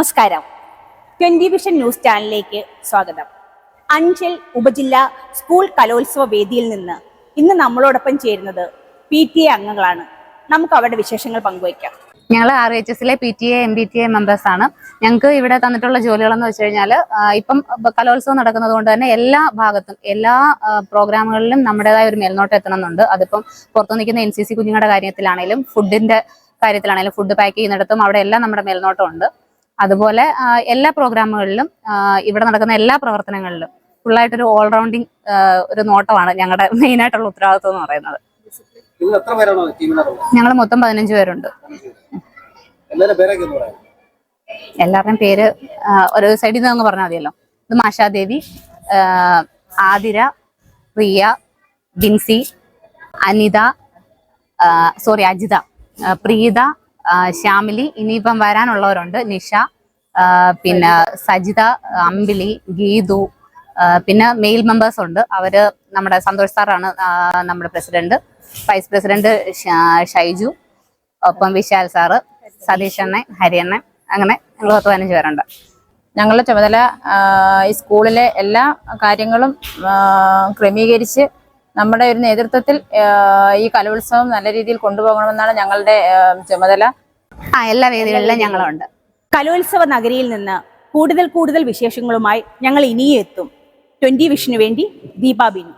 നമസ്കാരം. Twenty vision news ചാനലിലേക്ക് സ്വാഗതം. അഞ്ചൽ ഉപജില്ലാ സ്കൂൾ കലോത്സവ വേദിയിൽ നിന്ന് ഇന്ന് നമ്മളോടൊപ്പം ചേരുന്നത് പി ടി എ അംഗങ്ങളാണ്. നമുക്ക് അവരുടെ വിശേഷങ്ങൾ പങ്കുവയ്ക്കാം. ഞങ്ങൾ ആർ എച്ച് എസിലെ P T A M B T A members ആണ്. ഞങ്ങൾക്ക് ഇവിടെ തന്നിട്ടുള്ള ജോലികളെന്ന് വെച്ച് കഴിഞ്ഞാൽ ഇപ്പം കലോത്സവം നടക്കുന്നത് കൊണ്ട് തന്നെ എല്ലാ ഭാഗത്തും എല്ലാ പ്രോഗ്രാമുകളിലും നമ്മുടേതായ ഒരു മേൽനോട്ടം എത്തണമെന്നുണ്ട്. അതിപ്പം പുറത്തു നിൽക്കുന്ന എൻ സി സി കുഞ്ഞുങ്ങളുടെ കാര്യത്തിലാണെങ്കിലും ഫുഡിന്റെ കാര്യത്തിലാണെങ്കിലും ഫുഡ് പാക്ക് ചെയ്യുന്നിടത്തും അവിടെ എല്ലാം നമ്മുടെ മേൽനോട്ടം ഉണ്ട്. അതുപോലെ എല്ലാ പ്രോഗ്രാമുകളിലും ഇവിടെ നടക്കുന്ന എല്ലാ പ്രവർത്തനങ്ങളിലും ഫുള്ളായിട്ടൊരു ഓൾറൗണ്ടിങ് ഒരു നോട്ടമാണ് ഞങ്ങളുടെ മെയിൻ ആയിട്ടുള്ള ഉത്തരവാദിത്വം എന്ന് പറയുന്നത്. ഞങ്ങൾ മൊത്തം പതിനഞ്ച് പേരുണ്ട്. എല്ലാവരുടെയും പേര് ഒരു സൈഡിൽ നിന്ന് പറഞ്ഞാൽ മതിയല്ലോ. ഇത് മാഷാദേവി ആതിര പ്രിയ ബിൻസി അനിത സോറി അജിത പ്രീത ശ്യാമിലി ഇനിയിപ്പം വരാനുള്ളവരുണ്ട് നിഷ പിന്നെ സജിത അമ്പിളി ഗീതു പിന്നെ മെയിൽ മെമ്പേഴ്സ് ഉണ്ട്. അവർ നമ്മുടെ സന്തോഷ് സാറാണ് നമ്മുടെ പ്രസിഡന്റ്. Vice president Shaiju. ഒപ്പം വിശാൽ സാറ് സതീഷ് അണ്ണൻ ഹരിയണ്ണൻ അങ്ങനെ ഞങ്ങൾ പത്ത് പതിനഞ്ച് പേരുണ്ട്. ഞങ്ങളുടെ ചുമതല ഈ സ്കൂളിലെ എല്ലാ കാര്യങ്ങളും ക്രമീകരിച്ച് നമ്മുടെ ഒരു നേതൃത്വത്തിൽ ഈ കലോത്സവം നല്ല രീതിയിൽ കൊണ്ടുപോകണമെന്നാണ് ഞങ്ങളുടെ ചുമതല. ആ എല്ലാ വേദികളിലും ഞങ്ങളുണ്ട്. കലോത്സവ നഗരിയിൽ നിന്ന് കൂടുതൽ കൂടുതൽ വിശേഷങ്ങളുമായി ഞങ്ങൾ ഇനിയും എത്തും. ട്വന്റി വിഷനു വേണ്ടി ദീപാബിനി